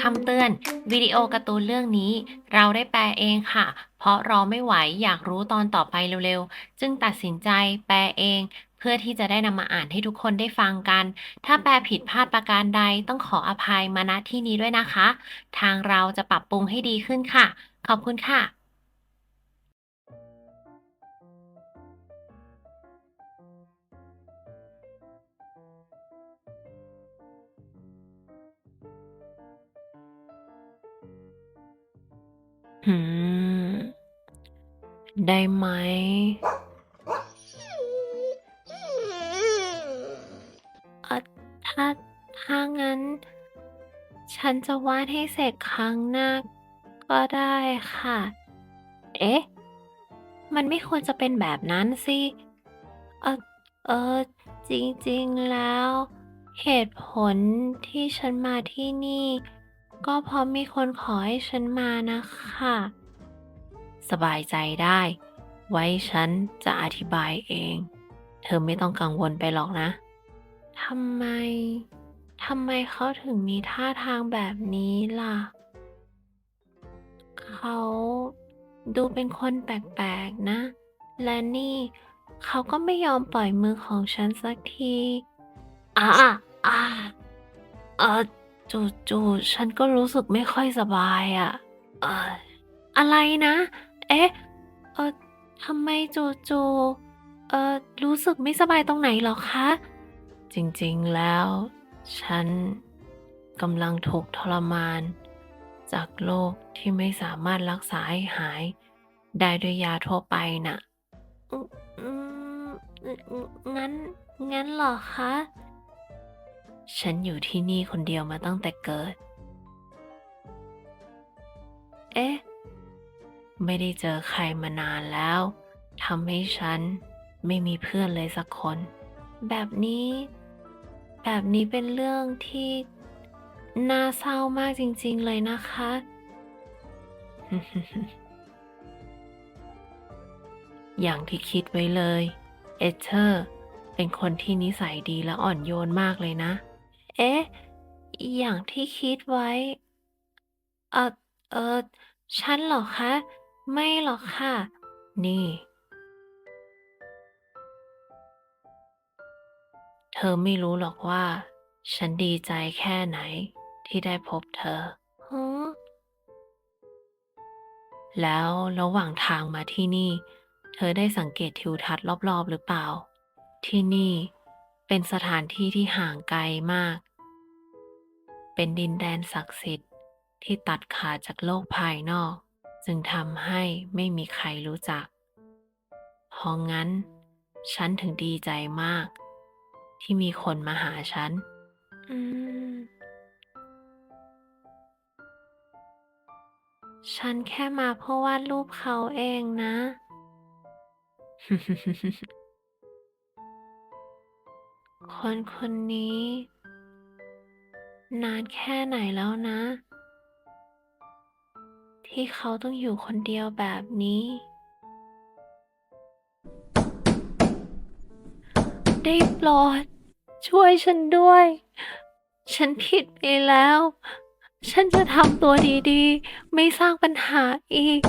คำเตือนวิดีโอการ์ตูนเรื่องนี้ เราได้แปลเองค่ะ เพราะรอไม่ไหวอยากรู้ตอนต่อไปเร็วๆ จึงตัดสินใจแปลเอง เพื่อที่จะได้นำมาอ่านให้ทุกคนได้ฟังกัน ถ้าแปลผิดพลาดประการใดต้องขออภัยมาณที่นี้ด้วยนะคะ ทางเราจะปรับปรุงให้ดีขึ้นค่ะ ขอบคุณค่ะ หืม ได้ไหม เออถ้า ถ้างั้น ฉันจะวาดให้เสร็จครั้งหน้า ก็ได้ค่ะ เอ๊ะ มันไม่ควรจะเป็นแบบนั้นสิ เออเออ จริง ๆ แล้ว เหตุผลที่ฉันมาที่นี่ ก็เพราะมีคนขอให้ฉันมานะคะ สบายใจได้ ไว้ฉันจะอธิบายเอง เธอไม่ต้องกังวลไปหรอกนะทำไมทำไมเขาถึงมีท่าทางแบบนี้ล่ะ เขาดูเป็นคนแปลกๆนะ และนี่เขาก็ไม่ยอมปล่อยมือของฉันสักที อ่าอ่าเออ จู่ๆฉันก็รู้สึกไม่ค่อยสบายอะ่ะ เอออะไรนะ เอ๊ะ เออทำไมจู่ๆเออรู้สึกไม่สบายตรงไหนหรอคะ จริงๆแล้ว ฉันกำลังถูกทรมาน จากโรคที่ไม่สามารถรักษาให้หาย ได้ด้วยยาทั่วไปน่ะงั้นงั้นเหรอคะ ฉันอยู่ที่นี่คนเดียวมาตั้งแต่เกิด เอ๊ะ ไม่ได้เจอใครมานานแล้วทำให้ฉันไม่มีเพื่อนเลยสักคน แบบนี้ แบบนี้เป็นเรื่องที่น่าเศร้ามากจริง ๆ เลยนะคะ อย่างที่คิดไว้เลย เอเธอร์ เป็นคนที่นิสัยดีและอ่อนโยนมากเลยนะ เอ๊ะ อย่างที่คิดไว้ เออเออฉันเหรอคะ ไม่หรอกค่ะ นี่ เธอไม่รู้หรอกว่า ฉันดีใจแค่ไหนที่ได้พบเธอฮะแล้วระหว่างทางมาที่นี่ เธอได้สังเกตทิวทัศน์รอบๆหรือเปล่า ที่นี่เป็นสถานที่ที่ห่างไกลมาก เป็นดินแดนศักดิ์สิทธิ์ที่ตัดขาดจากโลกภายนอก จึงทำให้ไม่มีใครรู้จักเพราะงั้น ฉันถึงดีใจมาก ที่มีคนมาหาฉัน ฉันแค่มาเพราะวาดรูปเขาเองนะ คนคนนี้ นานแค่ไหนแล้วนะ ที่เขาต้องอยู่คนเดียวแบบนี้ ได้โปรดช่วยฉันด้วย ฉันผิดไปแล้ว ฉันจะทำตัวดีๆ ไม่สร้างปัญหาอีก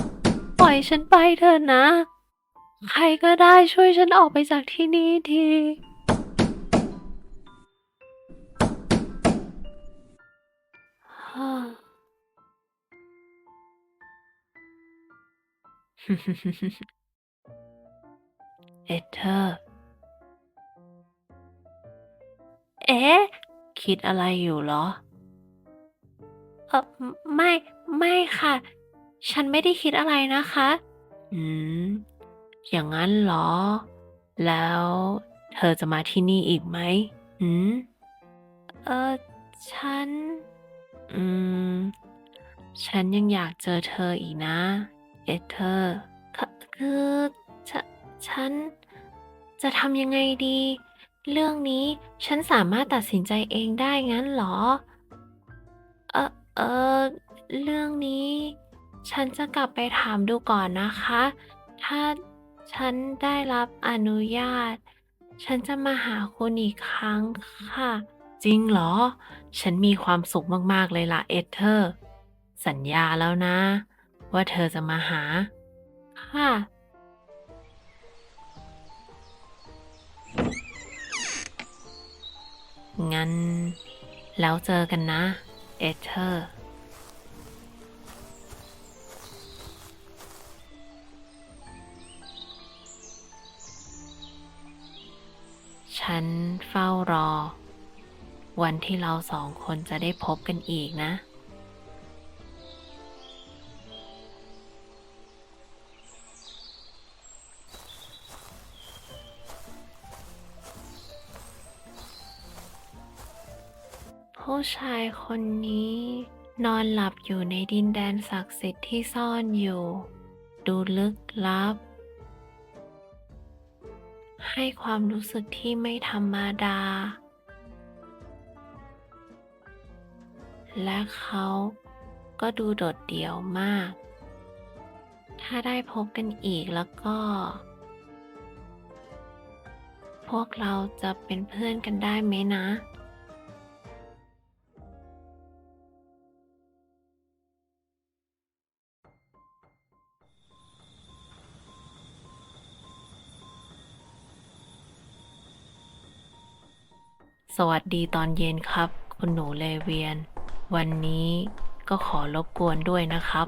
ปล่อยฉันไปเถอะนะ ใครก็ได้ช่วยฉันออกไปจากที่นี่ที เอเธอร์ เอ๊ะ คิดอะไรอยู่เหรอ เออไม่ ไม่ค่ะ ฉันไม่ได้คิดอะไรนะคะ อืม อย่างนั้นเหรอ แล้วเธอจะมาที่นี่อีกไหมหืม เออ ฉัน อืม ฉันยังอยากเจอเธออีกนะ เอเธอร์คือฉฉัน จะทำยังไงดี เรื่องนี้ฉันสามารถตัดสินใจเองได้งั้นเหรอ เออเออเรื่องนี้ ฉันจะกลับไปถามดูก่อนนะคะ ถ้าฉันได้รับอนุญาต ฉันจะมาหาคุณอีกครั้งค่ะ จริงเหรอ ฉันมีความสุขมาก ๆ เลยล่ะเอเธอร์ สัญญาแล้วนะ ว่าเธอจะมาหา ค่ะ งั้น แล้วเจอกันนะ เอสเธอร์ ฉันเฝ้ารอ วันที่เราสองคนจะได้พบกันอีกนะ ผู้ชายคนนี้ นอนหลับอยู่ในดินแดนศักดิ์สิทธิ์ที่ซ่อนอยู่ ดูลึกลับ ให้ความรู้สึกที่ไม่ธรรมดา และเขาก็ดูโดดเดี่ยวมาก ถ้าได้พบกันอีกแล้วก็ พวกเราจะเป็นเพื่อนกันได้ไหมนะ สวัสดีตอนเย็นครับ คุณหนูเลเวียน วันนี้ก็ขอรบกวนด้วยนะครับ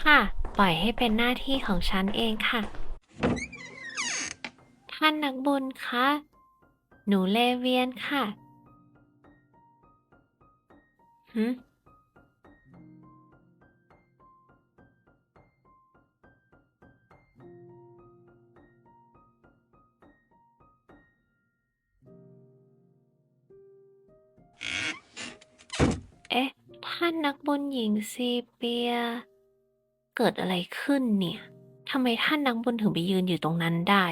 ค่ะ ปล่อยให้เป็นหน้าที่ของฉันเองค่ะ ท่านนักบุญคะ หนูเลเวียนค่ะหืม ท่านนักบุญหญิงซีเปีย เกิดอะไรขึ้นเนี่ยทำไมท่านนักบุญถึงไปยืนอยู่ตรงนั้นได้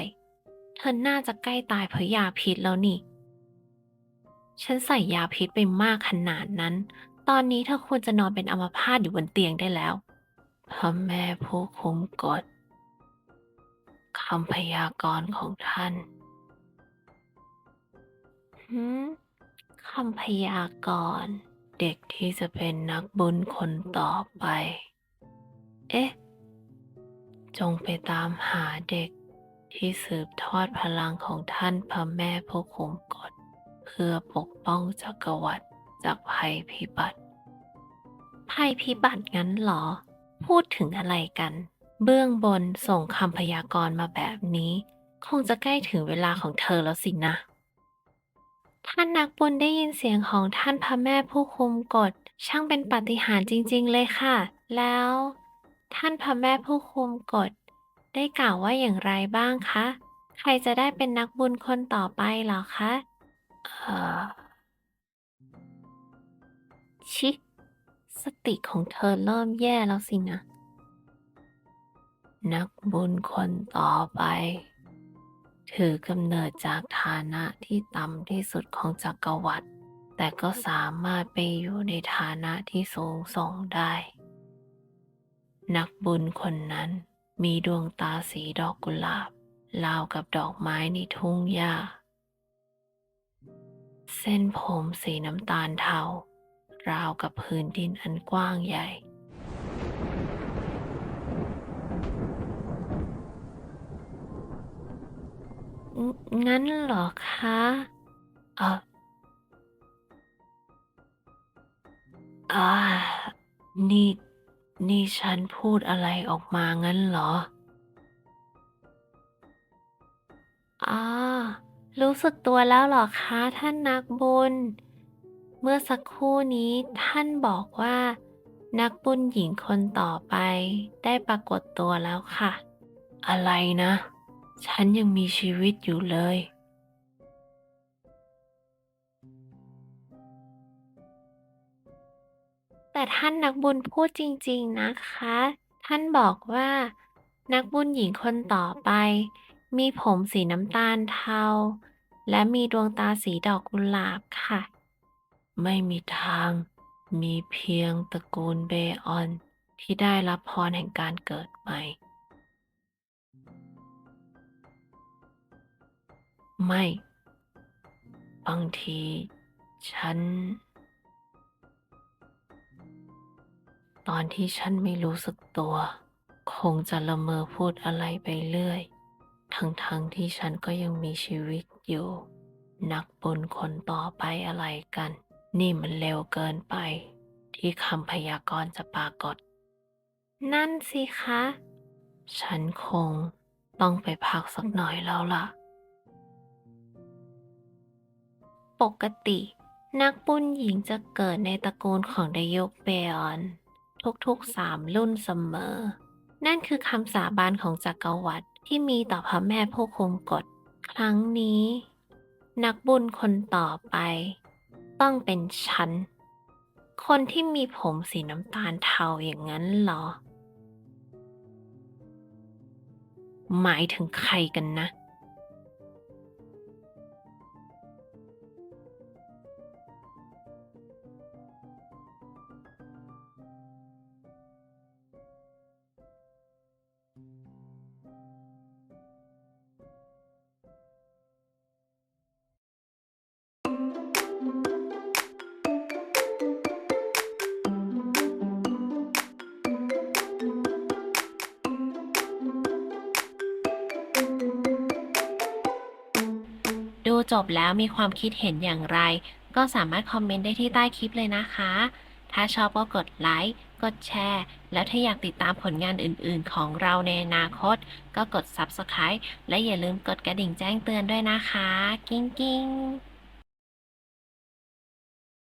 เธอน่าจะใกล้ตายเพราะยาพิษแล้วนี่ ฉันใส่ยาพิษไปมากขนาดนั้น ตอนนี้เธอควรจะนอนเป็นอัมพาตอยู่บนเตียงได้แล้วพระแม่ผู้คุมกฎคำพยากรณ์ของท่านหืมคำพยากรณ์ เด็กที่จะเป็นนักบุญคนต่อไป เอ๊ะ จงไปตามหาเด็กที่สืบทอดพลังของท่านพระแม่ผู้คุมกฎเพื่อปกป้องจักรวรรดิจากภัยพิบัติ ภัยพิบัติงั้นหรอ พูดถึงอะไรกัน เบื้องบนส่งคำพยากรณ์มาแบบนี้ คงจะใกล้ถึงเวลาของเธอแล้วสินะ ท่านนักบุญได้ยินเสียงของท่านพระแม่ผู้คุมกฎ ช่างเป็นปาฏิหาริย์จริง ๆ เลยค่ะ แล้ว ท่านพระแม่ผู้คุมกฎ ได้กล่าวว่าอย่างไรบ้างคะ ใครจะได้เป็นนักบุญคนต่อไปเหรอคะเออชิ สติของเธอเริ่มแย่แล้วสินะ นักบุญคนต่อไป ถือกำเนิดจากฐานะที่ต่ำที่สุดของจักรวรรดิแต่ก็สามารถไปอยู่ในฐานะที่สูงส่งได้ นักบุญคนนั้นมีดวงตาสีดอกกุหลาบราวกับดอกไม้ในทุ่งหญ้า เส้นผมสีน้ำตาลเทาราวกับพื้นดินอันกว้างใหญ่ งั้นเหรอคะเอออ่านี่ นี่ฉันพูดอะไรออกมางั้นเหรออ๋อรู้สึกตัวแล้วเหรอคะท่านนักบุญ เมื่อสักครู่นี้ท่านบอกว่า นักบุญหญิงคนต่อไปได้ปรากฏตัวแล้วค่ะ อะไรนะ ฉันยังมีชีวิตอยู่เลย แต่ท่านนักบุญพูดจริงๆนะคะ ท่านบอกว่า นักบุญหญิงคนต่อไป มีผมสีน้ำตาลเทา และมีดวงตาสีดอกกุหลาบค่ะ ไม่มีทาง มีเพียงตระกูลเบออนที่ได้รับพรแห่งการเกิดใหม่ ไม่ บางที ฉัน ตอนที่ฉันไม่รู้สึกตัว คงจะละเมอพูดอะไรไปเรื่อย ทั้งๆทที่ฉันก็ยังมีชีวิตอยู่ นักบุญคนต่อไปอะไรกัน นี่มันเร็วเกินไป ที่คำพยากรณ์จะปรากฏ นั่นสิคะ ฉันคงต้องไปพักสักหน่อยแล้วล่ะ ปกติ นักบุญหญิงจะเกิดในตระกูลของดยกเบยอน ทุกๆสามรุ่นเสมอ นั่นคือคำสาบานของจักรวรรดิที่มีต่อพระแม่ผู้คุมกฎ ครั้งนี้ นักบุญคนต่อไป ต้องเป็นฉัน คนที่มีผมสีน้ำตาลเทาอย่างนั้นเหรอ หมายถึงใครกันนะ จบแล้วมีความคิดเห็นอย่างไร ก็สามารถคอมเมนต์ได้ที่ใต้คลิปเลยนะคะ ถ้าชอบก็กดไลค์ กดแชร์ แล้วถ้าอยากติดตามผลงานอื่นๆ ของเราในอนาคต ก็กด Subscribe และอย่าลืมกดกระดิ่งแจ้งเตือนด้วยนะคะ กิ้งกิ้ง